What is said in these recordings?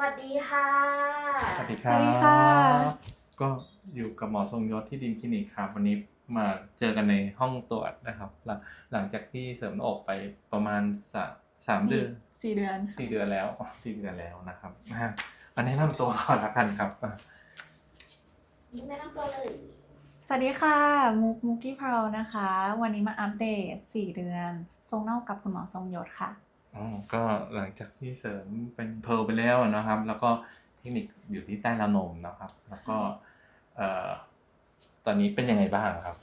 วัสดีค่ะ สวัสดีคสรับวัสดีค่ะ ก็อยู่กับหมอทรงยศที่ดินคลินิกครับวันนี้มาเจอกันในห้องตรวจนะครับ หลังหลังจากที่เสริมหน้าอกไปประมาณสามสามเดือนสี่เดือนสี่เดือนแล้วอ๋อสี่เดือนแล้วนะครับอะอันนี้นำตัวก่อนละกันครับอะยิ้มแนะนำตัวเลยสวัสดีค่ะ มุกมุกกี้เพร์ลนะคะ วันนี้มาอัปเดต 4 เดือน ทรงเน่ากับคุณหมอทรงยศค่ะ อ๋อก็หลังจากที่เสริมเป็นเพร์ลไปแล้วนะครับ แล้วก็เทคนิคอยู่ที่ใต้ราวนมนะครับ แล้วก็เอ่อตอนนี้เป็นยังไงบ้างครับ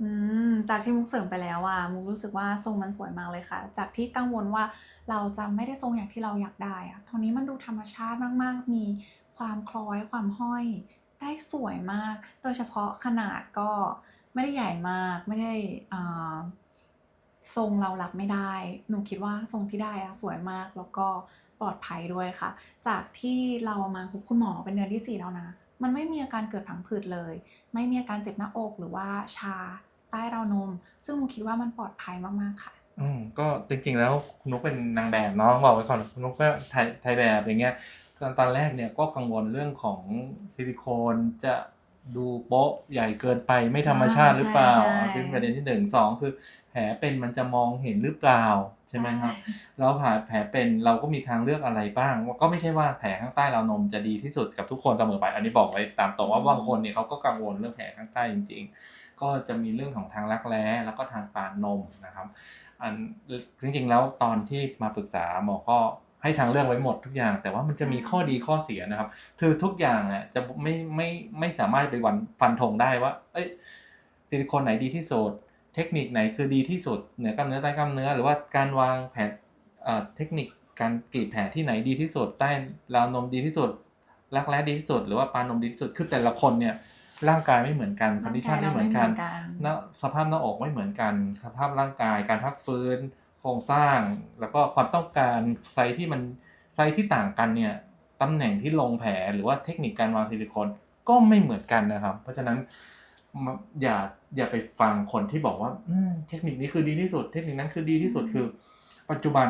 อืมจากที่มุกเสริมไปแล้วอะมุกรู้สึกว่าทรงมันสวยมากเลยค่ะ จากที่กังวลว่าเราจะไม่ได้ทรงอย่างที่เราอยากได้อะตอนนี้มันดูธรรมชาติมากๆ มีความคล้อยความห้อย ได้สวยมาก โดยเฉพาะขนาดก็ไม่ได้ใหญ่มากไม่ได้อ่า ทรงเรารับไม่ได้ หนูคิดว่าทรงที่ได้อะสวยมากแล้วก็ปลอดภัยด้วยค่ะ จากที่เรามาพบคุณหมอเป็นเดือนที่สี่แล้วนะ มันไม่มีอาการเกิดผังผืดเลย ไม่มีอาการเจ็บหน้าอกหรือว่าชาใต้เรานม ซึ่งมุกคิดว่ามันปลอดภัยมากๆค่ะ อืมก็จริงๆแล้วคุณนุกเป็นนางแบบเนาะบอกไว้ก่อนคุณนุกก็ถ่ายถ่ายแบบอย่างเงี้ยตอนตอนแรกเนี่ยก็กังวลเรื่องของซิลิโคนจะ ดูโป๊ะใหญ่เกินไปไม่ธรรมชาติหรือเปล่าใช่ใช่เป็นประเด็นที่หนึ่งสองคือ แผลเป็นมันจะมองเห็นหรือเปล่าใช่ไหมครับแล้วแผลแผลเป็นเราก็มีทางเลือกอะไรบ้างว่าก็ไม่ใช่ว่าแผลข้างใต้ราวนมจะดีที่สุดกับทุกคนเสมอไป อันนี้บอกไว้ตามตรงว่าบางคนเนี่ยเขาก็กังวลเรื่องแผลข้างใต้จริง ๆ ก็จะมีเรื่องของทางรักแร้แล้วก็ทางปานนมนะครับ อันจริงๆแล้วตอนที่มาปรึกษาหมอก็ ให้ทางเลือกไว้หมดทุกอย่าง แต่ว่ามันจะมีข้อดีข้อเสียนะครับ คือทุกอย่างอะจะไม่ไม่ไม่สามารถไปวันฟันธงได้ว่า เอ้ยซิลิโคนไหนดีที่สุดเทคนิคไหนคือดีที่สุดเหนือกล้ามเนื้อใต้กล้ามเนื้อ หรือว่าการวางแผนเอ่อเทคนิคการกรีดแผลที่ไหนดีที่สุด ใต้ราวนมดีที่สุดรักแร้ดีที่สุด หรือว่าปานนมดีที่สุดคือแต่ละคนเนี่ยร่างกายไม่เหมือนกันคอนดิชันไม่เหมือนกันหน้าสภาพหน้าอกไม่เหมือนกัน สภาพร่างกายการพักฟื้นโครงสร้าง แล้วก็ความต้องการไซส์ที่มันไซส์ที่ต่างกันเนี่ยตำแหน่งที่ลงแผลหรือว่าเทคนิคการวางซิลิโคนก็ไม่เหมือนกันนะครับ เพราะฉะนั้นมาอย่าอย่าไปฟังคนที่บอกว่าอืมเทคนิคนี้คือดีที่สุด เทคนิคนั้นคือดีที่สุดคือ ปัจจุบัน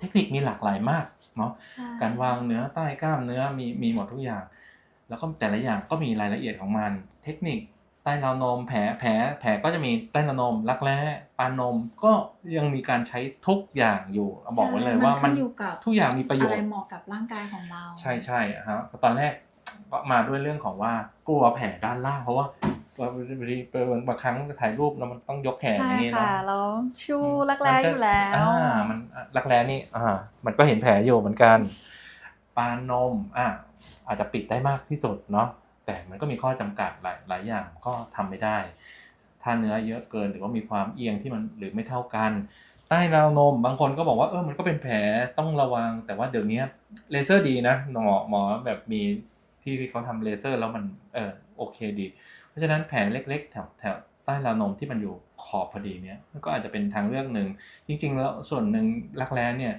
เทคนิคมีหลากหลายมากเนาะใช่การวางเนื้อใต้กล้ามเนื้อมีมีหมดทุกอย่าง แล้วก็แต่ละอย่างก็มีรายละเอียดของมัน เทคนิค ใต้ราวนมแผลแผลแผลก็จะมีใต้ราวนมรักแร้ปานนมก็ยังมีการใช้ทุกอย่างอยู่บอกไว้เลยว่ามัมันนอยู่กับทุกอย่างมีประโยอะชไรน์เหมาะกับร่างกายของเรา ใช่ใช่อะครับตอนแรกก็มาด้วยเรื่องของว่ากลัวแผลด้านล่างเพราะว่าบางทีบางครั้งถ่ายรูปแล้วมันต้องยกแขนอใช่ย่างนี้ค่ะเนาะแล้วชูรักแร้อยู่แล้วอ่ามันรักแร้นี่อ่ามันก็เห็นแผลอยู่เหมือนกัน ปานนมอ่าอาจจะปิดได้มากที่สุดเนาะ แต่มันก็มีข้อจำกัดหลายหลายอย่างก็ทำไม่ได้ ถ้าเนื้อเยอะเกินหรือว่ามีความเอียงที่มันหรือไม่เท่ากัน ใต้ราวนมบางคนก็บอกว่าเออมันก็เป็นแผลต้องระวัง แต่ว่าเดี๋ยวนี้เลเซอร์ดีนะหมอหมอแบบมีที่เขาทำเลเซอร์แล้วมันเออโอเคดี เพราะฉะนั้นแผลเล็กๆแถวแถวใต้ราวนมที่มันอยู่ขอบพอดีเนี่ยก็อาจจะเป็นทางเลือกหนึ่งจริง ๆ แล้วส่วนหนึ่งรักแร้เนี่ย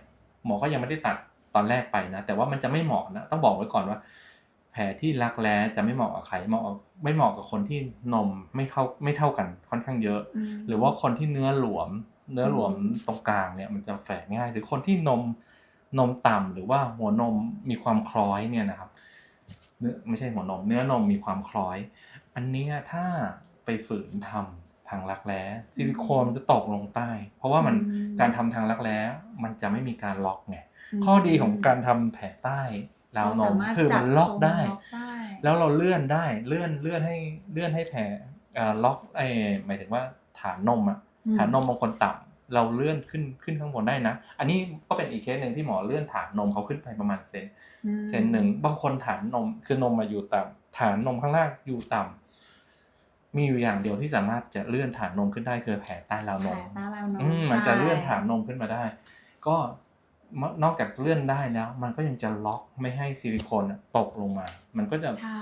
หมอก็ยังไม่ได้ตัดตอนแรกไปนะ แต่ว่ามันจะไม่เหมาะนะ ต้องบอกไว้ก่อนว่า แผลที่รักแร้จะไม่เหมาะกับใครเหมาะกับไม่เหมาะกับคนที่นมไม่เข้าไม่เท่ากันค่อนข้างเยอะมหรือว่าคนที่เนื้อหลวม เนื้อหลวมอืมตรงกลางเนี่ยมันจะแฝงง่าย หรือคนที่นมนมต่ำหรือว่าหัวนมมีความคล้อยเนี่ยนะครับเนื้อไม่ใช่หัวนม เนื้อนมมีความคล้อย อันเนี้ยถ้าไปฝืนทำทางรักแร้ซิลิโคนมันจะตกลงใต้ เพราะว่ามันอืมการทำทางรักแร้มันจะไม่มีการล็อกไงมข้อดีของการทำแผลใต้ ราวนเสามารถคือมันล็อกจัทรงได้ล็อกได้ แล้วเราเลื่อนได้เลื่อนเลื่อนให้เลื่อนให้แผลอ่าล็อกไอ้หมายถึงว่าฐานนมอะอืมฐานนมบางคนต่ำเราเลื่อนขึ้นขึ้นข้างบนได้นะ อันนี้ก็เป็นอีกเคสหนึ่งที่หมอเลื่อนฐานนมเขาขึ้นไปประมาณเซนอืมเซนหนึ่งบางคนฐานนมคือนมมาอยู่ต่ำฐานนมข้างล่างอยู่ต่ำมีอยู่อย่างเดียวที่สามารถจะเลื่อนฐานนมขึ้นได้คือแผลใต้ราวนแผลมใต้ราวนมอืมมันจะใช่เลื่อนฐานนมขึ้นมาได้ ก็ม นอกจากเลื่อนได้แล้ว มันก็ยังจะล็อกไม่ให้ซิลิโคนอะตกลงมา มันก็จะใช่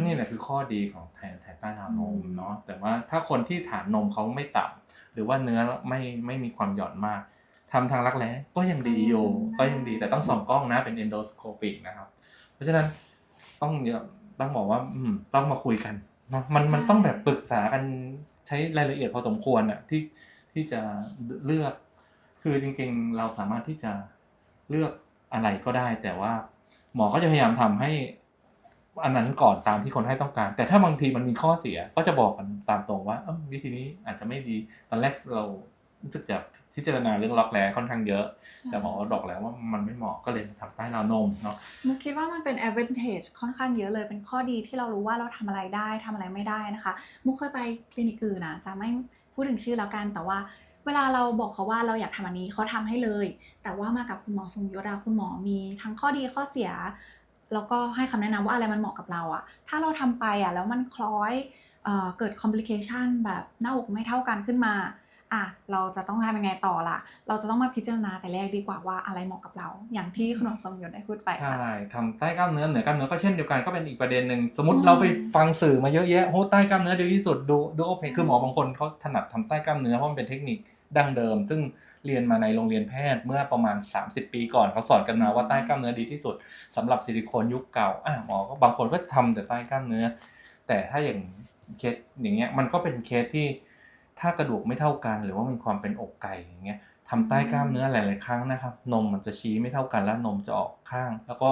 นี่แหละคือข้อดีของแผลแผลใต้ราวนมอืมเนาะแต่ว่าถ้าคนที่ฐานนมเขาไม่ต่ำหรือว่าเนื้อไม่ไม่มีความหย่อนมากทำทางรักแร้ก็ยังดีอยู่ก็ยังดีแต่ต้องส่องกล้องนะเป็น endoscopic นะครับ เพราะฉะนั้นต้องเยอะต้องบอกว่าอืมต้องมาคุยกันเนาะมันมันต้องแบบปรึกษากันใช้รายละเอียดพอสมควรอะที่ที่จะเลือก คือจริงๆเราสามารถที่จะ เลือกอะไรก็ได้ แต่ว่าหมอก็จะพยายามทำให้อันนั้นก่อนตามที่คนไข้ต้องการ แต่ถ้าบางทีมันมีข้อเสียก็จะบอกกันตามตรงว่าเอ้าวิธีนี้อาจจะไม่ดีตอนแรกเรารู้สึกจะพิจารณาเรื่องล็อกแร้ค่อนข้างเยอะ แต่หมอก็บอกแล้วว่ามันไม่เหมาะก็เลยทำใต้ราวนมเนาะมุกคิดว่ามันเป็น advantage ค่อนข้างเยอะเลย เป็นข้อดีที่เรารู้ว่าเราทำอะไรได้ทำอะไรไม่ได้นะคะ มุกเคยไปคลินิกอื่นนะจะไม่พูดถึงชื่อแล้วกันแต่ว่า เวลาเราบอกเขาว่าเราอยากทำอันนี้เขาทำให้เลย แต่ว่ามากับคุณหมอทรงยศอะคุณหมอมีทั้งข้อดีข้อเสีย แล้วก็ให้คำแนะนำว่าอะไรมันเหมาะกับเราอะถ้าเราทำไปอะแล้วมันคล้อยเอเกิดคอมพลิเคชันแบบหน้าอกไม่เท่ากันขึ้นมา อะเราจะต้องทำยังไงต่อล่ะ เราจะต้องมาพิจารณาแต่แรกดีกว่าว่าอะไรเหมาะกับเรา อย่างที่คุณหมอทรงยศได้พูดไปค่ะใช่ทำใต้กล้ามเนื้อเหนือกล้ามเนื้อก็เช่นเดียวกันก็เป็นอีกประเด็นหนึ่งสมมติอืมเราไปฟังสื่อมาเยอะแยะโอ้ใต้กล้ามเนื้อดีที่สุดดูดูโอเคคือหมอบางคนเขาถนัดทำใต้กล้ามเนื้อเพราะมันเป็นเทคนิคดั้งเดิม ซึ่งเรียนมาในโรงเรียนแพทย์เมื่อประมาณ 30 ปีก่อนเขาสอนกันมาว่าใต้กล้ามเนื้อดีที่สุดสำหรับซิลิโคนยุคเก่าอะหมอก็บางคนก็ทำแต่ใต้กล้ามเนื้อ แต่ถ้าอย่างเคสอย่างเงี้ยมันก็เป็นเคสที่ ถ้ากระดูกไม่เท่ากัน หรือว่ามีความเป็นอกไก่อย่างเงี้ยทำใต้กล้ามเนื้อหลาย ๆ ครั้งนะครับ นมมันจะชี้ไม่เท่ากันแล้วนมจะออกข้าง แล้วก็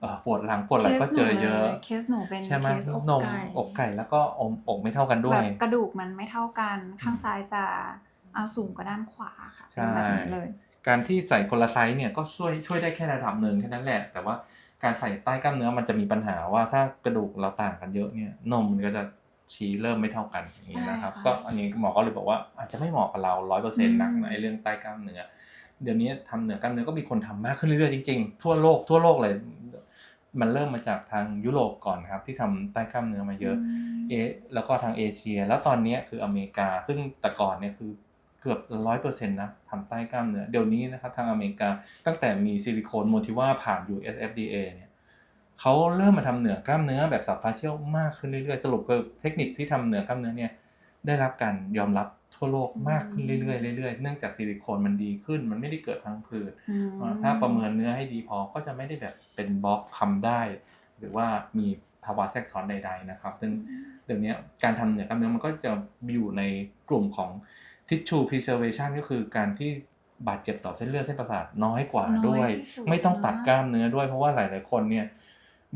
เอ่อปวดหลังปวดไหล่ก็เจอเยอะเคสหนูเป็นใช่ไหมเคสอกนมไก่อกไก่แล้วก็อมอกไม่เท่ากันด้วแบยบกระดูกมันไม่เท่ากัน ข้างซ้ายจะเอาสูงกว่าด้านขวาค่ะใช่เป็นแบบนี้เลย การที่ใส่คนละไซส์เนี่ยก็ช่วยช่วยได้แค่ระดับหนึ่งแค่นั้นแหละ แต่ว่าการใส่ใต้กล้ามเนื้อมันจะมีปัญหาว่าถ้ากระดูกเราต่างกันเยอะเนี่ยนมมันก็จะ ชี้เริ่มไม่เท่ากันอย่างนี้นะครับใช่ค่ะก็อันนี้หมอก็เลยบอกว่าอาจจะไม่เหมาะกับเราร้อยเปอร์เซ็นต์นักอืมนะไอ้เรื่องใต้กล้ามเนื้อเดี๋ยวนี้ทำเหนือกล้ามเนื้อก็มีคนทำมากขึ้นเรื่อยๆจริงๆทั่วโลกทั่วโลกเลย มันเริ่มมาจากทางยุโรปก่อนครับ ที่ทำใต้กล้ามเนื้อมาเยอะเอแล้วก็ทางเอเชีย แล้วตอนเนี้ยคืออเมริกา ซึ่งแต่ก่อนเนี่ยคือเกือบร้อยเปอร์เซ็นต์นะทำใต้กล้ามเนื้อเดี๋ยวนี้นะครับทางอเมริกาตั้งแต่มีซิลิโคนโมทิว่าผ่าน US FDA เนี่ย เขาเริ่มมาทำเหนือกล้ามเนื้อแบบสับฟาเชียลมากขึ้นเรื่อยๆ สรุปคือเทคนิคที่ทำเหนือกล้ามเนื้อเนี่ยได้รับการยอมรับทั่วโลกมากขึ้นเรื่อยๆเรื่อยๆเนื่องจากซิลิโคนมันดีขึ้น มันไม่ได้เกิดพังผืดอืมถ้าประเมินเนื้อให้ดีพอก็จะไม่ได้แบบเป็นบล็อกคำได้ หรือว่ามีภาวะแทรกซ้อนใด ๆ นะครับ ซึ่งเดี๋ยวนี้การทำเหนือกล้ามเนื้อมันก็จะอยู่ในกลุ่มของ tissue preservation ก็คือการที่บาดเจ็บต่อเส้นเลือดเส้นประสาทน้อยกว่าน้อยด้วยที่สุดไม่ต้องตัดนะกล้ามเนื้อด้วยเพราะว่าหลาย ๆ คนเนี่ย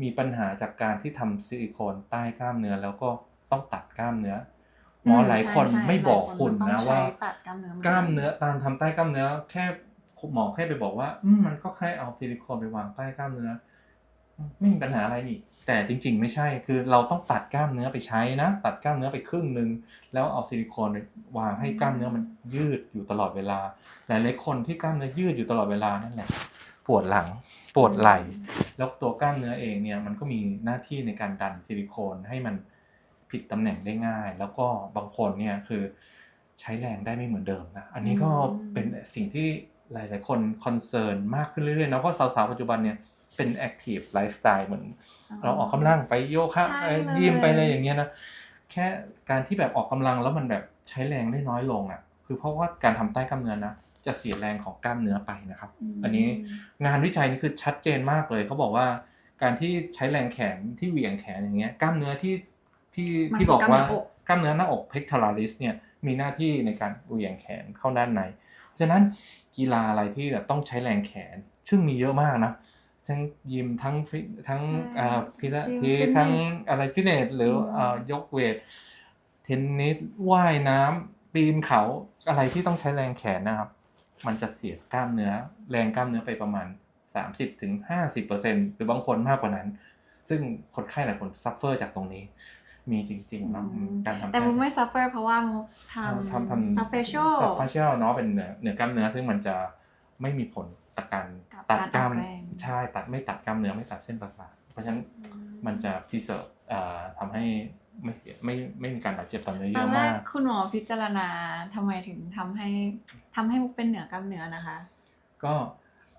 มีปัญหาจากการที่ทำซิลิโคนใต้กล้ามเนื้อแล้วก็ต้องตัดกล้ามเนื้อหมอหลายคนใช่ใช่ไม่บอกหลายคุณต้นะองว่าใช้ตัดกล้ามเนื้อกล้ามเนื้อตามทำใต้กล้ามเนื้อ แค่หมอแค่ไปบอกว่าอืมมันก็แค่เอาซิลิโคนไปวางใต้กล้ามเนื้ออืมไม่มีปัญหาอะไรนี่ แต่จริง ๆ ไม่ใช่คือเราต้องตัดกล้ามเนื้อไปใช้นะ ตัดกล้ามเนื้อไปครึ่งหนึ่งแล้วเอาซิลิโคนไปวางให้กล้ามเนื้อมันยืดอยู่ตลอดเวลา หลายๆคนที่กล้ามเนื้อยืดอยู่ตลอดเวลานั่นแหละปวดหลัง ปวดไหล่ แล้วตัวกล้ามเนื้อเองเนี่ยมันก็มีหน้าที่ในการดันซิลิโคนให้มันผิดตำแหน่งได้ง่าย แล้วก็บางคนเนี่ยคือใช้แรงได้ไม่เหมือนเดิมนะ อันนี้ก็อืมเป็นสิ่งที่หลาย ๆ คนคอนเซิร์นมากขึ้นเรื่อยๆนะเพราะสาว ๆ ปัจจุบันเนี่ยเป็นแอคทีฟไลฟ์สไตล์เหมือน เราออกกำลังไปโยคะใช่เอ่อเลยยิมไปอะไรอย่างเงี้ยนะแค่การที่แบบออกกำลังแล้วมันแบบใช้แรงได้น้อยลงอะคือเพราะว่าการทำใต้กล้ามเนื้อนะ จะเสียแรงของกล้ามเนื้อไปนะครับมอันนี้งานวิจัยนี่คือชัดเจนมากเลยเขาบอกว่า การที่ใช้แรงแขนที่เหวี่ยงแขนอย่างเงี้ยกล้ามเนื้อที่ที่มันที่บอกว่าคือกกล้ามเนื้อหน้าอก pectoralis เนี่ยมีหน้าที่ในการเหวี่ยงแขนเข้าด้านในเพราะฉะนั้นกีฬาอะไรที่แบบต้องใช้แรงแขน ซึ่งมีเยอะมากนะทั้งยิมทั้งฟิตทั้งใช่อ่าพิลาจิมทิสฟิตเนสทั้งอะไรฟิตเนสหรือมอ่ายกเวทเทนนิสว่ายน้ำปีนเขาอะไรที่ต้องใช้แรงแขนนะครับ มันจะเสียกล้ามเนื้อ แรงกล้ามเนื้อไปประมาณ 30ถึง50เปอร์เซ็นหรือบางคนมากกว่านั้น ซึ่งคนไข้หลายคนซัฟเฟอร์จากตรงนี้ มีจริงๆนะอืมการทำแต่มุกไม่ซัฟเฟอร์เพราะว่ามุกทำทำทำซัฟเฟชลซับฟาเชียลเนาะเป็นเนื้อเนื้อกล้ามเนื้อซึ่งมันจะไม่มีผลต่อการกับตัดการกล้ามออกแรงใช่ตัดไม่ตัดกล้ามเนื้อไม่ตัดเส้นประสาทเพราะฉะนั้นมันจะพิเศษทำให้ ไม่เสียไม่ไม่มีการบาดเจ็บต่อเนื้อเยตอนอะแรมากกคุณหมอพิจารณาทำไมถึงทำให้ทำให้มุกเป็นเหนือกล้ามเนื้อนะคะ ก็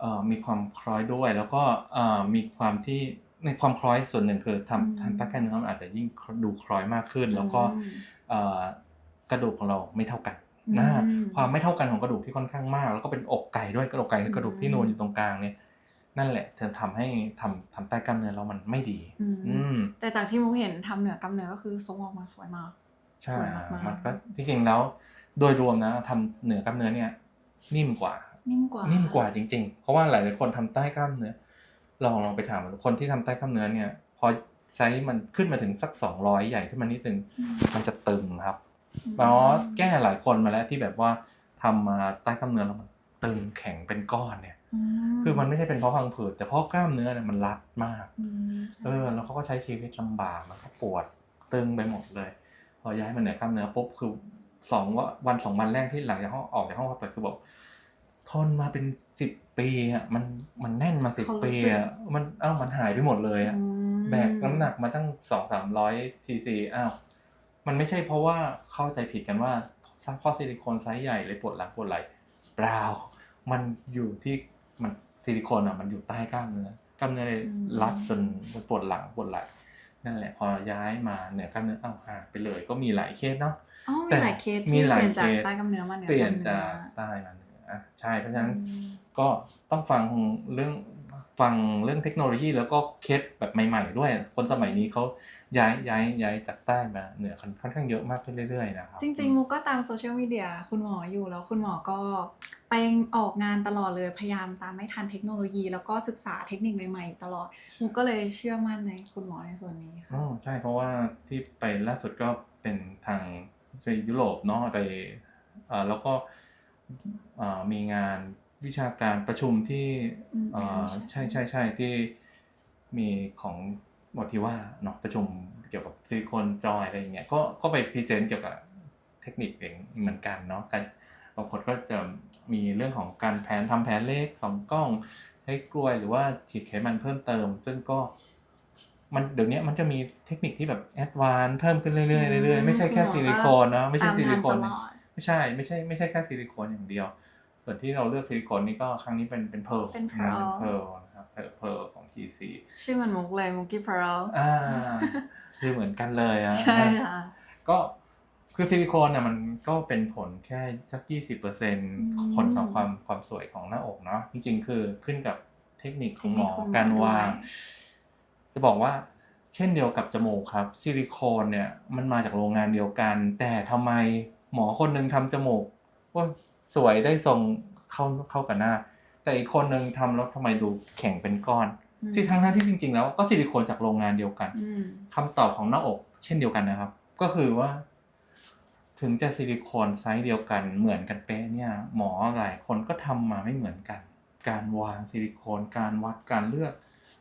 เอ่อมีความคล้อยด้วยแล้วก็เอ่อมีความที่ในความคล้อยส่วนหนึ่งคืออืมทำทำใต้กล้ามเนื้อมันอาจจะยิ่งดูคล้อยมากขึ้น แล้วก็อืมเอ่อกระดูกของเราไม่เท่ากันอืมนะความไม่เท่ากันของกระดูกที่ค่อนข้างมาก แล้วก็เป็นอกไก่ด้วยกระดูกไก่คือกระดูกที่อืมนูนอยู่ตรงกลางเนี่ย นั่นแหละเธอทำให้ทำทำใต้กล้ามเนื้อแล้วมันไม่ดีอืมอืมแต่จากที่มุกเห็นทำเหนือกล้ามเนื้อก็คือทรงออกมาสวยมากใช่สวยมากๆมันก็จริงๆแล้ว โดยรวมนะทำเหนือกล้ามเนื้อเนี่ย นิ่มกว่า นิ่มกว่า นิ่มกว่าจริง ๆ เพราะว่าหลายๆคนทำใต้กล้ามเนื้อลองลองไปถามคนที่ทำใต้กล้ามเนื้อเนี่ย พอไซส์มันขึ้นมาถึงสักสองร้อยใหญ่ขึ้นมานิดนึงมันจะตึงครับเพราะแก้หลายคนมาแล้วที่แบบว่าทำมาใต้กล้ามเนื้อแล้วมันตึงแข็งเป็นก้อนเนี่ย คือมันไม่ใช่เป็นเพราะพังผืดแต่เพราะกล้ามเนื้อเนี่ยมันรัดมากมเออแล้วเขาก็ใช้ชีวิตลำบากแล้วก็ปวดตึงไปหมดเลย พอย้ายมาเหนือกล้ามเนื้อปุ๊บคือสองว่าวันสองวันแรกที่หลังจากห้องออกจากห้องผ่าตัดคือบอกทนมาเป็นสิบปีอะมันมันแน่นมาสิบปีอะมันเอ้ามันหายไปหมดเลยอะอืมแบกน้ำหนักมาตั้งสองสามร้อยซีซีอ้าวมันไม่ใช่เพราะว่าเข้าใจผิดกันว่าข้อซิลิโคนไซส์ใหญ่เลยปวดหลังปวดไหล่เปล่ามันอยู่ที่ มันซิลิโคนอะมันอยู่ใต้กล้ามเนื้อกล้ามเนื้อเลยรัดจนปวดหลังปวดไหล่นั่นแหละพอย้ายมาเหนือกล้ามเนื้ออ้าวหายไปเลย ก็มีหลายเคสเนาะอ๋อแต่มีหลายเคสมีที่หลายเปลี่ยนจากเคสใต้กล้ามเนื้อมาเหนือเปลี่ยนกล้ามจากเนื้อใต้มาเหนืออะใช่เพราะฉะนั้นอืมก็ต้องฟังเรื่องฟังเรื่องเทคโนโลยีแล้วก็เคสแบบใหม่ๆด้วย คนสมัยนี้เขาย้ายย้ายย้ายจากใต้มาเหนือค่อนข้างเยอะมากขึ้นเรื่อยๆนะครับจริงๆมุกก็ตามโซเชียลมีเดียคุณหมออยู่แล้วคุณหมอก็ ไปออกงานตลอดเลยพยายามตามไม่ทันเทคโนโลยี แล้วก็ศึกษาเทคนิคใหม่ๆตลอดมุกก็เลยเชื่อมั่นในคุณหมอในส่วนนี้ค่ะอ๋อใช่เพราะว่าที่ไปล่าสุดก็เป็นทางไปยุโรปเนาะไปอ่าแล้วก็อ่ามีงานวิชาการประชุมที่อืมอ่าใช่ใช่ใช่ใช่ที่มีของมอทิว่าเนาะประชุมเกี่ยวกับซิลิโคนจอยอะไรอย่างเงี้ยก็ก็ไปพรีเซนต์เกี่ยวกับเทคนิคเองเหมือนกันเนาะกันบางคนก็จะมีเรื่องของการแผนทำแผนเลขสองกล้องใช้กลวยหรือว่าฉีดไขมันเพิ่มเติม ซึ่งก็มันเดี๋ยวนี้มันจะมีเทคนิคที่แบบแอดวานซ์เพิ่มขึ้นเรื่อยๆเรื่อยๆไม่ใช่แค่ซิลิโคนนะไม่ใช่ซิลิโคนตามทันตลอดไม่ใช่ไม่ใช่ไม่ใช่แค่ซิลิโคนอย่างเดียว ส่วนที่เราเลือกซิลิโคนนี่ก็ครั้งนี้เป็นเป็นเพร์ลเป็น pearl เพร์ลนะครับเพร์ลของ GC ชื่อมันมุกเลยมุกกี้เพร์ลอ่าคือเหมือนกันเลยอะใช่ค่ะก็ คือซิลิโคนเนี่ยมันก็เป็นผลแค่สักยี่สิบเปอร์เซ็นต์มผลของความความสวยของหน้าอกเนาะจริงๆ คือขึ้นกับเทคนิคของหมอเทคนิคของหมอการวางด้วยจะบอกว่าเช่นเดียวกับจมูกครับ ซิลิโคนเนี่ยมันมาจากโรงงานเดียวกัน แต่ทำไมหมอคนหนึ่งทำจมูกว่าสวยได้ทรงเข้าเข้ากับหน้า แต่อีกคนหนึ่งทำแล้วทำไมดูแข็งเป็นก้อนอืมที่ทั้งนั้นที่จริง ๆ แล้วก็ซิลิโคนจากโรงงานเดียวกันอืมคำตอบของหน้าอก เช่นเดียวกันนะครับ ก็คือว่า ถึงจะซิลิโคนไซส์เดียวกันเหมือนกันเป๊ะเนี่ยหมอหลายคนก็ทำมาไม่เหมือนกัน การวางซิลิโคนการวัดการเลือก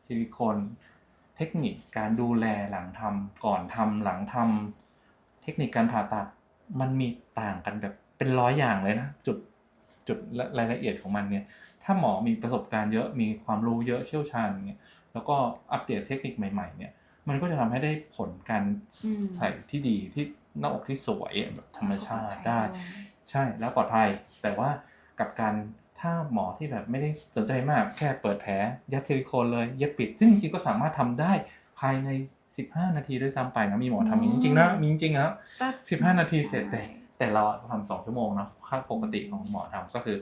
ซิลิโคนเทคนิคการดูแลหลังทำก่อนทำหลังทำเทคนิคการผ่าตัดมันมีต่างกันแบบเป็นร้อยอย่างเลยนะจุดจุดและรายละเอียดของมันเนี่ยถ้าหมอมีประสบการณ์เยอะมีความรู้เยอะเชี่ยวชาญเนี่ยแล้วก็อัปเดตเทคนิคใหม่ๆเนี่ยมันก็จะทำให้ได้ผลการอืมใส่ที่ดีที่ หน้าอกที่สวยแบบธรรมชาติได้ด้วยใช่แล้วปลอดภัย แต่ว่ากับการถ้าหมอที่แบบไม่ได้สนใจมากแค่เปิดแผลยัดซิลิโคนเลยเย็บปิด ซึ่งจริงๆก็สามารถทำได้ภายใน 15 นาทีด้วยซ้ำไปนะมีหมอทำอย่างนี้จริงๆนะมีจริงๆครับ That's สิบห้านาทีเสร็จใช่แต่แต่เราอะทำสองชั่วโมงเนาะค่าปกติของหมอทำก็คือ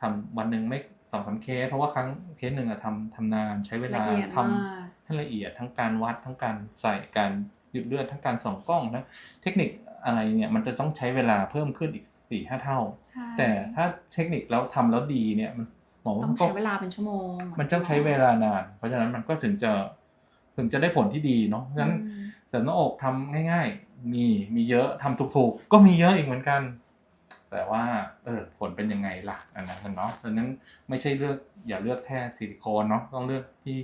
ทำวันหนึ่งไม่สองสามเคสเพราะว่าครั้งเคสหนึ่งอะทำทำนานใช้เวลาละเอียดทำมากให้ละเอียดทั้งการวัดทั้งการใส่การ หยุดเลือดทั้งการส่องกล้องนะเทคนิคอะไรเนี่ยมันจะต้องใช้เวลาเพิ่มขึ้นอีกสี่ห้าเท่าใช่แต่ถ้าเทคนิคแล้วทำแล้วดีเนี่ยมันหมอต้องก็ใช้เวลาเป็นชั่วโมง มันต้องใช้เวลานาน เพราะฉะนั้นมันก็ถึงจะถึงจะได้ผลที่ดีเนาะฉะนั้นอืมเสริมหน้าอกทำง่าย ๆ มีมีเยอะทำถูกๆ ก็มีเยอะอีกเหมือนกัน แต่ว่าเออผลเป็นยังไงล่ะอันนั้นเนาะดังนั้นไม่ใช่เลือกอย่าเลือกแค่ซิลิโคนเนาะต้องเลือกที่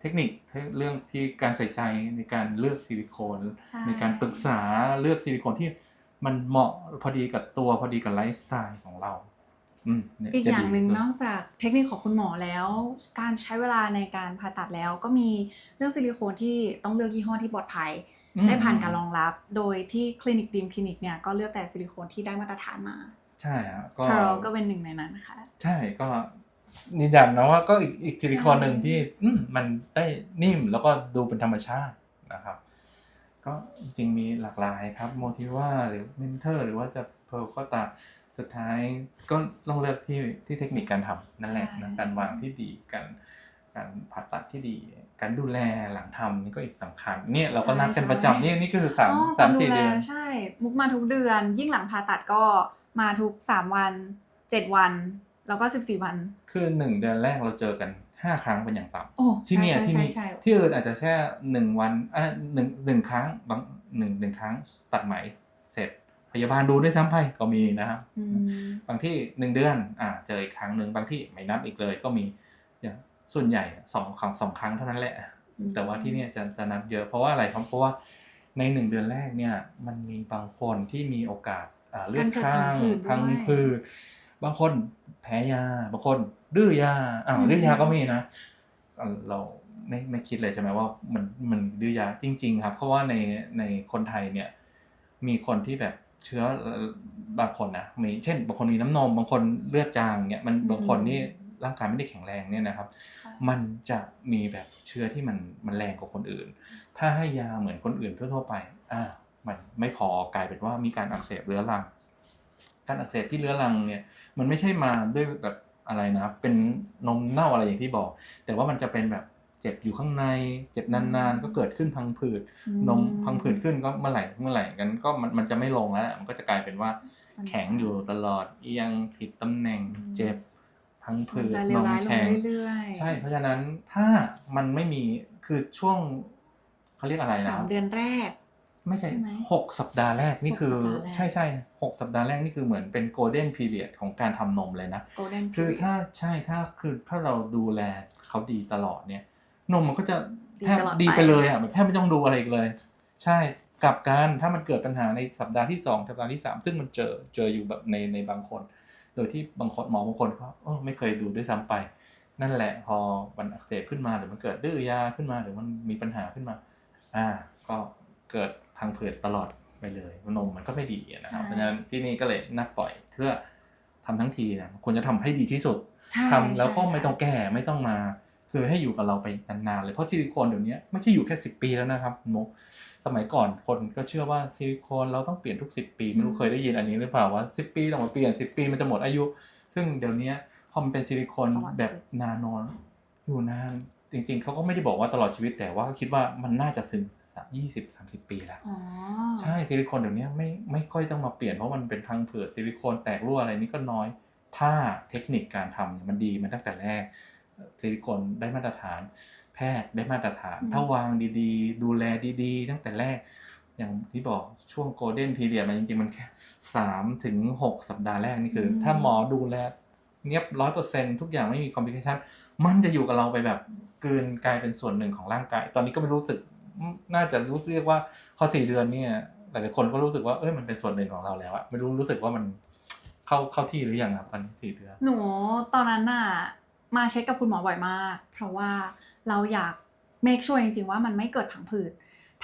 เทคนิคเรื่องที่การใส่ใจในการเลือกซิลิโคนใช่ในการปรึกษาเลือกซิลิโคนที่มันเหมาะพอดีกับตัวพอดีกับไลฟ์สไตล์ของเราอืมเนี่อีกจะอย่างหนึ่งที่สุดนอกจากเทคนิคของคุณหมอแล้ว การใช้เวลาในการผ่าตัดแล้ว ก็มีเรื่องซิลิโคนที่ต้องเลือกยี่ห้อที่ปลอดภัยอืมได้ผ่านการรองรับ โดยที่คลินิกดีมคลินิกเนี่ยก็เลือกแต่ซิลิโคนที่ได้มาตรฐานมา ใช่ฮะก็เพร์ลก็เป็นหนึ่งในนั้นค่ะใช่ก็ยื นยันนะว่าก็อีกอีกซิลิโคนหนึ่งที่อืมมันได้นิ่มแล้วก็ดูเป็นธรรมชาตินะครับ ก็จริงๆมีหลากหลายครับโมทิว่าหรือเมนเทอร์หรือว่าจะเพร์ลก็ตามสุดท้ายก็ต้องเลือกที่ที่เทคนิคการทำนั่นแหละนะใช่การวางที่ดีการการผ่าตัดที่ดี การดูแลหลังทำนี่ก็อีกสำคัญเนี่ยเราก็นัดกันประจำนี่นี่ก็คือสามอ๋อสามกรดูสี่แลเดือนใช่ มุกมาทุกเดือน ยิ่งหลังผ่าตัดก็มาทุกสามวันเจ็ดวัน แล้วก็สิบสี่วัน คือหนึ่งเดือนแรกเราเจอกันห้าครั้งเป็นอย่างต่ำโอ้ที่ใช่เนี่ยใช่ที่ใช่นี่ใช่ที่อื่นอาจจะแค่หนึ่งวันอะหนึ่งหนึ่งครั้งบางหนึ่งหนึ่งครั้งตัดไหมเสร็จพยาบาลดูด้วยซ้ำไปก็มีนะครับอืมบางที่หนึ่งเดือนอ่าเจออีกครั้งหนึ่งบางที่ไม่นับอีกเลยก็มีอย่างส่วนใหญ่สองครั้งสองครั้งเท่านั้นแหละ แต่ว่าที่เนี่ยจะจะนับเยอะเพราะว่าอะไรครับเพราะว่าในหนึ่งเดือนแรกเนี่ยมันมีบางคนที่มีโอกาสอ่าเลือดข้างพังผืด บางคนแพ้ยา บางคนดื้อยาอ้าวดื้อยาก็มีนะอ่าเราไม่ไม่คิดเลยใช่ไหมว่ามันมันดื้อยาจริง ๆ ครับ เพราะว่าในในคนไทยเนี่ยมีคนที่แบบเชื้อบางคนนะมีเช่น บางคนมีน้ำนมบางคนเลือดจางเนี่ยมันบางคนนี่ร่างกายไม่ได้แข็งแรงเนี่ยนะครับค่ะมันจะมีแบบเชื้อที่มันมันแรงกว่าคนอื่น ถ้าให้ยาเหมือนคนอื่นทั่วๆไป อ่า มันไม่พอกลายเป็นว่ามีการอักเสบเรื้อรัง การอักเสบที่เรื้อรังเนี่ยมันไม่ใช่มาด้วยแบบอะไรนะครับเป็นนมเน่าอะไรอย่างที่บอก แต่ว่ามันจะเป็นแบบเจ็บอยู่ข้างใน เจ็บนานๆ ก็เกิดขึ้นพังผืดอืนมพังผืดขึ้นก็เมื่อไหร่เมื่อไหร่กันก็มันมันจะไม่ลงแล้วมันก็จะกลายเป็นว่ามันแข็งอยู่ตลอดเอียงผิดตำแหน่งอืมเจ็บพังผืมันดจะเลวร้ายลงแข็งเรื่อยๆใช่เพราะฉะนั้นถ้ามันไม่มีคือช่วงเขาเรียกอะไรนะสามเดือนแรก ไม่ใช่ใช่ไหมหกสัปดาห์แรกนี่คือหกสัปดาห์แรกใช่ใช่หกสัปดาห์แรกนี่คือเหมือนเป็นโกลเด้นพีเรียดของการทำนมเลยนะ golden คือ period ถ้าใช่ถ้าคือถ้าเราดูแลเขาดีตลอดเนี่ย นมมันก็จะดีแทบตลอดดีไปไปเลยอะแบบแทบไม่ต้องดูอะไรอีกเลย ใช่กลับกันถ้ามันเกิดปัญหาในสัปดาห์ที่สองสัปดาห์ที่สามซึ่งมันเจอเจออยู่แบบในในบางคน โดยที่บางคนหมอบางคนก็เออไม่เคยดูด้วยซ้ำไป นั่นแหละพอมันอักเสบขึ้นมาหรือมันเกิดดื้อยาขึ้นมาหรือมันมีปัญหาขึ้นมา อ่าก็ เกิดพังผืดตลอดไปเลยนมมันก็ไม่ดีนะครับใช่เพราะฉะนั้นที่นี่ก็เลยนัดปล่อยเพื่อทำทั้งทีนะควรจะทำให้ดีที่สุดใช่ทำแล้วก็ใช่ไม่ต้องแก้ไม่ต้องมา คือให้อยู่กับเราไปนานๆเลยเพราะซิลิโคนเดี๋ยวนี้ไม่ใช่อยู่แค่สิบปีแล้วนะครับนกสมัยก่อนคนก็เชื่อว่าซิลิโคนเราต้องเปลี่ยนทุกสิบปีไม่รู้เคยได้ยินอันนี้หรือเปล่าว่าสิบปีต้องมาเปลี่ยนสิบปีมันจะหมดอายุ ซึ่งเดี๋ยวนี้พอมันเป็นซิลิโคนตลอดชีวิตแบบนานอนอยู่นานจริงๆเขาก็ไม่ได้บอกว่าตลอดชีวิตแต่ว่าคิดว่ามันน่าจะ ถึงยี่สิบสามสิบปีแล้วอ๋อใช่ซิลิโคนเดี๋ยวนี้ไม่ไม่ค่อยต้องมาเปลี่ยนเพราะมันเป็นพังผืดซิลิโคนแตกรั่วอะไรนี่ก็น้อย ถ้าเทคนิคการทำมันดีมันตั้งแต่แรกซิลิโคนได้มาตรฐาน แพทย์ได้มาตรฐานอืมถ้าวางดีๆ ดูแลดีๆ ตั้งแต่แรก อย่างที่บอกช่วงโกลเด้นพีเรียดมันจริงๆ มันแค่สามถึงหกสัปดาห์แรกนี่คืออมถ้าหมอดูแลเนียบร้อยเปอร์เซ็นทุกอย่างไม่มีคอมพลิเคชันมันจะอยู่กับเราไปแบบกลืนกลายเป็นส่วนหนึ่งของร่างกาย ตอนนี้ก็ไม่รู้สึก น่าจะรู้เรียกว่าพอสี่เดือนเนี่ยหลายๆคนก็รู้สึกว่าเอ้ยมันเป็นส่วนหนึ่งของเราแล้วอะไม่รู้รู้สึกว่ามันเข้าเข้าที่หรือยังครับตอนสี่เดือน หนูตอนนั้นน่ะมาเช็คกับคุณหมอบ่อยมาก เพราะว่าเราอยาก make sure จริงๆว่ามันไม่เกิดผังผืด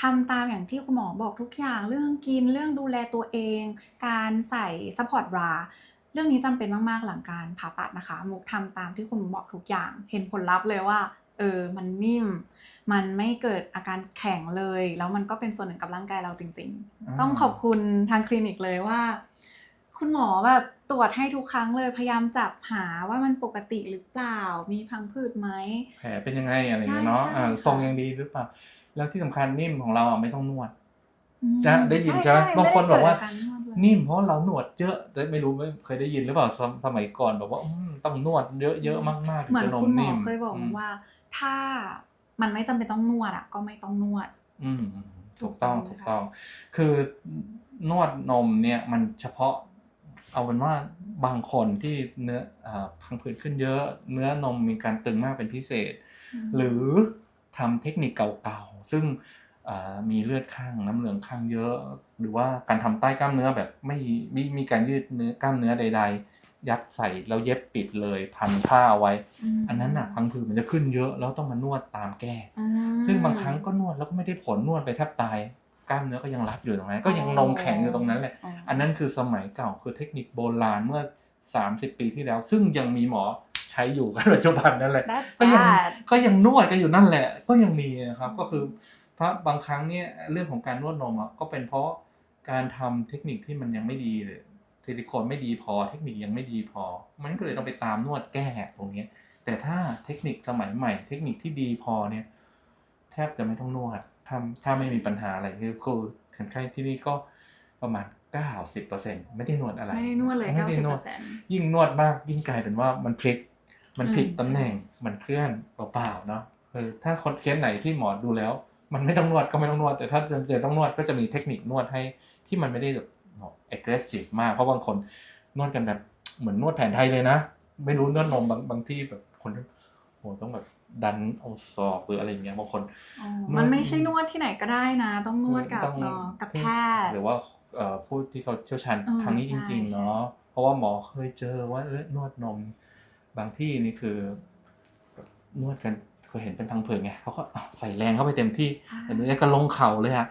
ทำตามอย่างที่คุณหมอบอกทุกอย่างเรื่องกินเรื่องดูแลตัวเอง การใส่ support bra เรื่องนี้จำเป็นมากๆหลังการผ่าตัดนะคะ มุกทำตามที่คุณหมอบอกทุกอย่าง เห็นผลลัพธ์เลยว่า เออ มันนิ่ม มันไม่เกิดอาการแข็งเลย แล้วมันก็เป็นส่วนหนึ่งกับร่างกายเราจริง ๆ ต้องขอบคุณทางคลินิกเลยว่า คุณหมอแบบตรวจให้ทุกครั้งเลย พยายามจับหาว่ามันปกติหรือเปล่า มีพังผืดไหม แผลเป็นยังไงอะไรอย่างเงี้ยเนาะใช่ใช่อ่าค่ะทรงยังดีหรือเปล่า แล้วที่สำคัญนิ่มของเราอะไม่ต้องนวดอืมนะได้ยินใช่ไหมช่บางคนบอกว่าไม่ได้เกิดรนวดเลยนิ่มเพราะเราหนวดเยอะแต่ไม่รู้ไม่เคยได้ยินหรือเปล่าสมสมัยก่อนแบบว่าอืมต้องนวดเยอะเยอะๆมากๆถึงเหมือนจะนมคุณหมอนิ่มเคยบอกมว่า ถ้ามันไม่จำเป็นต้องนวดอะก็ไม่ต้องนวด อืมอืมถูกต้องถูถูกกต้ต้อองงคือนวดนมเนี่ยมันเฉพาะ เอาเป็นว่าบางคนที่เนื้ออ่าพังผืดขึ้นเยอะ เนื้อนมมีการตึงมากเป็นพิเศษ หรือทำเทคนิคเก่าๆ ซึ่งอ่ามีเลือดข้างน้ำเหลืองข้างเยอะ หรือว่าการทำใต้กล้ามเนื้อแบบไม่ไม่มีการยืดเนื้อกล้ามเนื้อใดๆ ยัดใส่แล้วเย็บปิดเลยพันผ้าไว้มอันนั้นน่ะพังผืดมันจะขึ้นเยอะแล้วต้องมานวดตามแก้อืมซึ่งบางครั้งก็นวดแล้วก็ไม่ได้ผลนวดไปแทบตายกล้ามเนื้อก็ยังรัดอยู่ตรงนั้น ก็ยังนมแข็งอยู่ตรงนั้นแหละ อันนั้นคือสมัยเก่าคือเทคนิคโบราณเมื่อ 30 ปีที่แล้ว ซึ่งยังมีหมอใช้อยู่กันปัจจุบันนั่นแหละ That's ก็ยัง sad ก็ยังนวดกันอยู่นั่นแหละ ก็ยังมีนะครับก็คือเพราะบางครั้งเนี่ยเรื่องของการนวดนมอะก็เป็นเพราะการทำเทคนิคที่มันยังไม่ดีเลย ซิลิโคนไม่ดีพอ เทคนิคยังไม่ดีพอ มันก็เลยต้องไปตามนวดแก้ตรงเนี้ยแต่ถ้าเทคนิคสมัยใหม่ เทคนิคที่ดีพอเนี่ย แทบจะไม่ต้องนวดถ้าถ้าไม่มีปัญหาอะไรคือคือคนไข้ที่นี่ก็ประมาณ 90%ไม่ได้นวดอะไร ไม่ได้นวดเลยไม่ได้นวด90%ยิ่งนวดมากยิ่งกลายเป็นว่ามันพลิก มันผิดตำแหน่งมันเคลื่อนเปล่าๆเนาะคือถ้าคนเคสไหนที่หมอดูแล้ว มันไม่ต้องนวดก็ไม่ต้องนวด แต่ถ้าจำเป็นต้องนวดก็จะมีเทคนิคนวดให้ที่มันไม่ได้แบบ aggressive มาก เพราะบางคนนวดกันแบบเหมือนนวดแผนไทยเลยนะ ไม่รู้นวดนมบางบางที่แบบคนโหต้องแบบดันเอาศอกหรืออะไรอย่างเงี้ยบางคนอ๋อมันไม่ใช่นวดที่ไหนก็ได้นะ ต้องนวดกับต้องเอ่อกับแพทย์หรือว่าเอ่อผู้ที่เขาเชี่ยวชาญเออทางนี้ใช่จริง ๆ เนาะเพราะว่าหมอเคยเจอว่าเอ้ยนวดนม บางที่นี่คือแบบนวดกันเคยเห็นเป็นพังผืดไงเขาก็อะใส่แรงเข้าไปเต็มที่อ่าแต่นี้ก็ลงเข่าเลยอะ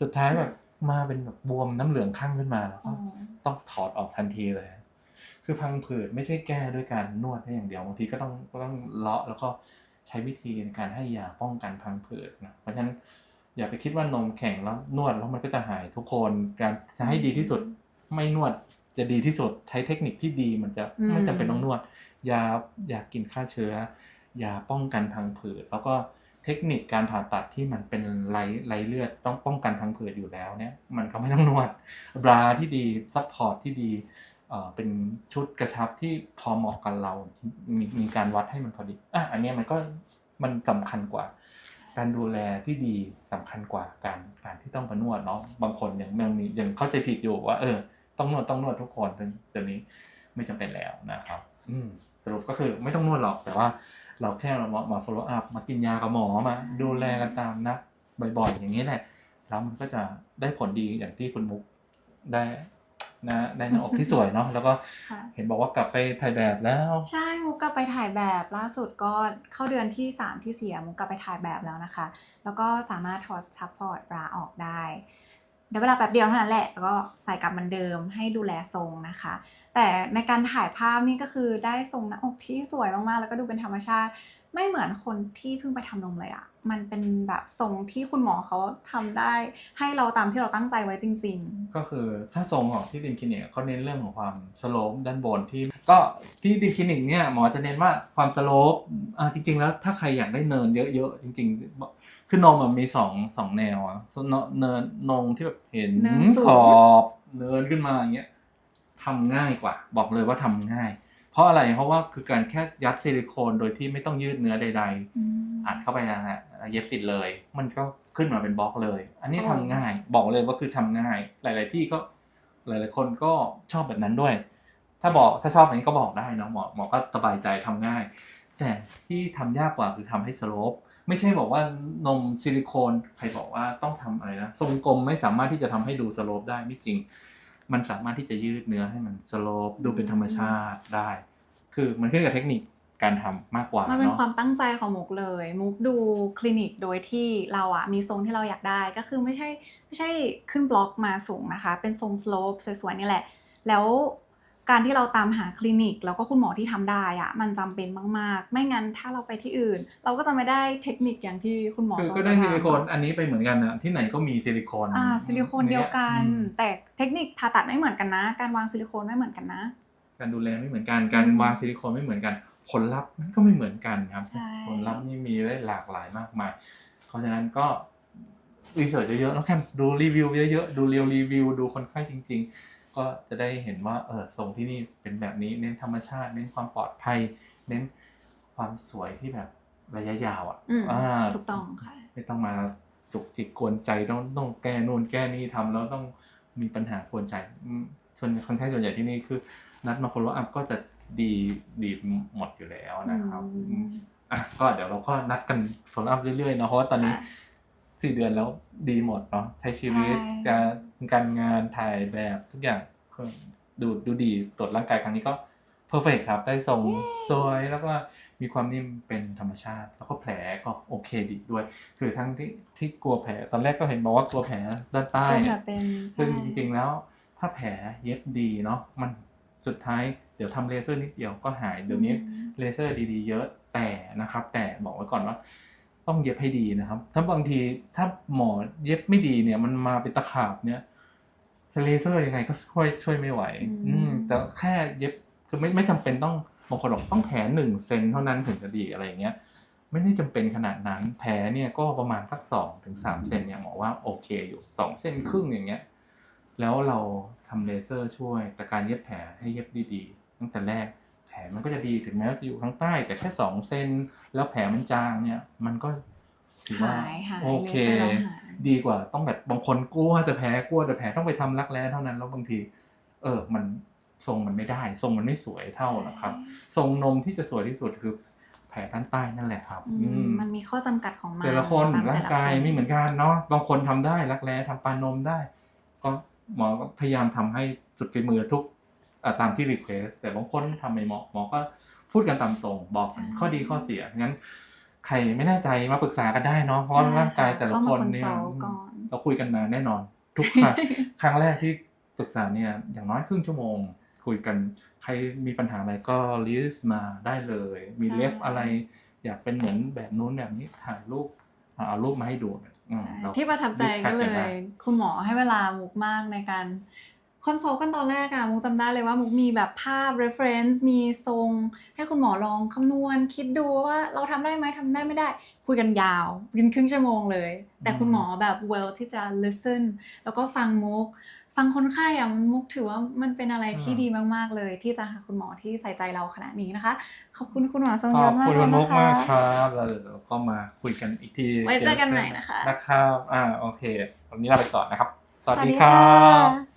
สุดท้ายแบบ มาเป็นแบบบวมน้ำเหลืองข้างขึ้นมาแล้วอ๋ก็อต้องถอดออกทันทีเลย คือพังผืดไม่ใช่แก้ด้วยการนวดได้อย่างเดียวบางทีก็ต้องก็ต้องเลาะแล้วก็ใช้วิธีในการให้ยาป้องกันพังผืดนะเพราะฉะนั้นอย่าไปคิดว่านมแข็งแล้วนวดแล้วมันก็จะหายทุกคนการจะให้ดีที่สุดไม่นวดจะดีที่สุดใช้เทคนิคที่ดีมันจะอืมไม่จำเป็นต้องนวดยายากินฆ่าเชื้อ ยาป้องกันพังผืดแล้วก็ เทคนิคการผ่าตัดที่มันเป็นไรไรเลือดต้องป้องกันพังผืดอยู่แล้วเนี่ยมันก็ไม่ต้องนวดบราที่ดีซัพพอร์ตที่ดีเอ่อเป็นชุดกระชับที่พอเหมาะกับเรามีมีการวัดให้มันพอดีอะอันนี้มันก็มันสำคัญกว่า การดูแลที่ดีสำคัญกว่าการการที่ต้องมานวดเนาะบางคนยังยังมียังเข้าใจผิดอยู่ว่า เออ ต้องนวดต้องนวดทุกคนแต่เดี๋ยวนี้ไม่จำเป็นแล้วนะครับ อืมสรุปก็คือไม่ต้องนวดหรอกแต่ว่า เราแค่เรามามา follow up มากินยากับหมอมาดูแลกันตามนัดบ่อยๆ อย่างนี้แหละ แล้วมันก็จะได้ผลดีอย่างที่คุณมุกได้นะได้หน้าอกที่สวยเนาะแล้วก็ค่ะเห็นบอกว่ากลับไปถ่ายแบบแล้ว ใช่มุกกลับไปถ่ายแบบล่าสุดก็เข้าเดือนที่ 3 ที่เสียมุกกลับไปถ่ายแบบแล้วนะคะ แล้วก็สามารถถอดซัพพอร์ตบราออกได้ เดี๋ยวเวลาแป๊บเดียวเท่านั้นแหละแล้วก็ใส่กลับเหมือนเดิมให้ดูแลทรงนะคะ แต่ในการถ่ายภาพนี่ก็คือได้ทรงหน้าอกที่สวยมากๆ แล้วก็ดูเป็นธรรมชาติ ไม่เหมือนคนที่เพิ่งไปทำนมเลยอะมันเป็นแบบทรงที่คุณหมอเขาทำได้ให้เราตามที่เราตั้งใจไว้จริงก็คือถ้าทรงของที่ดิมคลินิกเขาเน้นเรื่องของความสโลปด้านบนที่ ก็ที่ดิมคลินิกเนี่ยหมอจะเน้นว่าความสโลปอ่าจริง ๆ แล้วถ้าใครอยากได้เนินเยอะๆจริง ๆ คือนมมันมีสองสองแนวอะส่วนเนินนมที่แบบเห็นเนินสูงขอบเนินขึ้นมาอย่างเงี้ยทำง่ายกว่า บอกเลยว่าทำง่าย เพราะอะไรเพราะว่าคือการแค่ยัดซิลิโคนโดยที่ไม่ต้องยืดเนื้อใดๆๆอืมอัดเข้าไปนะฮะเย็บติดเลย มันก็ขึ้นมาเป็นบล็อกเลย อันนี้อ๋อทำง่ายบอกเลยว่าคือทำง่าย หลาย ๆ ที่ก็หลาย ๆ คนก็ชอบแบบนั้นด้วย ถ้าบอกถ้าชอบแบบนี้ก็บอกได้เนอะหมอหมอก็สบายใจทำง่าย แต่ที่ทำยากกว่าคือทำให้สโลปไม่ใช่บอกว่านมซิลิโคนใครบอกว่าต้องทำอะไรนะทรงกลมไม่สามารถที่จะทำให้ดูสโลปได้ไม่จริง มันสามารถที่จะยืดเนื้อให้มันสโลปดูเป็นธรรมชาติได้ คือมันขึ้นกับเทคนิคการทำมากกว่ามันเป็นเนาะความตั้งใจของมุกเลย มุกดูคลินิกโดยที่เราอะมีทรงที่เราอยากได้ก็คือไม่ใช่ไม่ใช่ขึ้นบล็อกมาสูงนะคะ เป็นทรงสโลปสวยๆนี่แหละ แล้ว การที่เราตามหาคลินิก แล้วก็คุณหมอที่ทำได้อะมันจำเป็นมาก ๆ ไม่งั้นถ้าเราไปที่อื่น เราก็จะไม่ได้เทคนิคอย่างที่คุณหมอคือสอนก็ได้มาซิลิโคนอันนี้ไปเหมือนกันนะที่ไหนก็มีซิลิโคนอ่าซิลิโคนเดียวกันอืมแต่เทคนิคผ่าตัดไม่เหมือนกันนะ การวางซิลิโคนไม่เหมือนกันนะ การดูแลไม่เหมือนกันการอืมวางซิลิโคนไม่เหมือนกัน ผลลัพธ์มันก็ไม่เหมือนกันครับใช่ผลลัพธ์นี่มีได้หลากหลายมากมาย เพราะฉะนั้นก็รีเสิร์ชเยอะๆแล้วกันดูรีวิวเยอะๆดูเรียวรีวิวดูคนไข้จริง ๆ ก็จะได้เห็นว่าเออทรงที่นี่เป็นแบบนี้เน้นธรรมชาติ เน้นความปลอดภัย เน้นความสวยที่แบบระยะยาวอะอืมอ่าถูกต้องค่ะไม่ต้องมาจุกจิกกวนใจต้องต้องแก้นู่นแก้นี่ทำแล้วต้องมีปัญหากวนใจอืมส่วนคนไข้ส่วนใหญ่ที่นี่คือ นัดมา follow up ก็จะดีดีหมดอยู่แล้วนะครับอืมอืมอะก็เดี๋ยวเราก็นัดกัน follow up เรื่อยๆเนาะเพราะว่าตอนนี้ค่ะ สี่เดือนแล้วดีหมดเนาะใช้ชีวิตใช่การการงานถ่ายแบบทุกอย่างก็ดูดูดีตรวจร่างกายครั้งนี้ก็ perfect ครับ ได้ทรงสวยแล้วก็มีความนิ่มเป็นธรรมชาติ แล้วก็แผลก็โอเคดีด้วย คือทั้งที่ที่กลัวแผลตอนแรกก็เห็นบอกว่ากลัวแผลด้านใต้ก็เนี่จะยเป็นซึ่งใช่จริงๆแล้วถ้าแผลเย็บดีเนาะมันสุดท้ายเดี๋ยวทำเลเซอร์นิดเดียวก็หายเดี๋ยวนี้อืมเลเซอร์ดีๆ เยอะแต่นะครับ แต่บอกไว้ก่อนว่า ต้องเย็บให้ดีนะครับ ถ้าบางทีถ้าหมอเย็บไม่ดีเนี่ย มันมาเป็นตะขาบเนี่ยจะเลเซอร์ยังไงก็ช่วยช่วยไม่ไหว อืมแต่แค่เย็บคือไม่ไม่จำเป็นต้องบางคนบอกต้องแผลหนึ่งเซนเท่านั้นถึงจะดีอะไรอย่างเงี้ย ไม่ได้จำเป็นขนาดนั้น แผลเนี่ยก็ประมาณสักสองถึงสามเซนเนี่ยหมอว่าโอเคอยู่สองเซนครึ่งอย่างเงี้ย แล้วเราทำเลเซอร์ช่วย แต่การเย็บแผลให้เย็บดีๆ ตั้งแต่แรกแผ ลมันก็จะดีถึงแม้ว่าจะอยู่ข้างใต้ แต่แค่สองเซนแล้วแผลมันจางเนี่ย มันก็ถือว่าหายหายโอเคเลเซอร์เราหายดีกว่าต้องแบบบางคนกลัวแต่แผลกลัวแต่แผลต้องไปทำรักแร้เท่านั้นแล้วบางที เออมันทรงมันไม่ได้ ทรงมันไม่สวยเท่านะครับ ทรงนมที่จะสวยที่สุดคือแผลด้านใต้นั่นแหละครับอือืมมมันมีข้อจำกัดของมันแต่ละคนตมร่างแต่ละกายคนไม่เหมือนกันเนาะบางคนทำได้รักแร้ทำปานนมได้ ก็หมอก็พยายามทำให้สุดฝีมือทุกอ่า ตามที่รีเควสแต่บางคนทำไม่เหมาะหมอก็พูดกันตามตรง บอกกันข้อดีข้อเสียงั้น ใครไม่แน่ใจมาปรึกษากันได้เนาะเพราะว่าร่างกายแต่ละคนเนี่ยเข้ามา consult ก่อนเราคุยกันมาแน่นอน ทุกครั้งครั้งแรกที่ปรึกษาเนี่ยอย่างน้อยครึ่งชั่วโมง คุยกันใครมีปัญหาอะไรก็ลิสต์มาได้เลย มีใช่เลฟอะไร อยากเป็นเหมือนแบบนู้นแบบนี้ถ่ายรูปอ่าเอารูปมาให้ดูอืมใช่เราที่ประทับใจ discuss ก็เลนได้ยคุณหมอให้เวลามุกมากในการ คอนโซลกันตอนแรกอะมุกจำได้เลยว่ามุกมีแบบภาพ reference มีทรง ให้คุณหมอลองคำนวณ คิดดูว่าเราทำได้ไหมทำได้ไม่ได้ คุยกันยาวกินครึ่งชั่วโมงเลย แต่คุณหมอแบบ well ที่จะ listen แล้วก็ฟังมุก ฟังคนไข้อะมุกถือว่ามันเป็นอะไรที่อืมดีมาก ๆ เลย ที่จะหาคุณหมอที่ใส่ใจเราขนาดนี้นะคะ ขอบคุณคุณหมอทรงขยอศบมากคุณเลยคุณมุนะกคะมากครับแล้วเดี๋ยวเราก็มาคุยกันอีกทีไว้เจอกันใหม่นะคะนะครับอ่าโอเควันนี้ลาไปก่อนนะครับ สวัสสวัสดีดีครัค่ะบ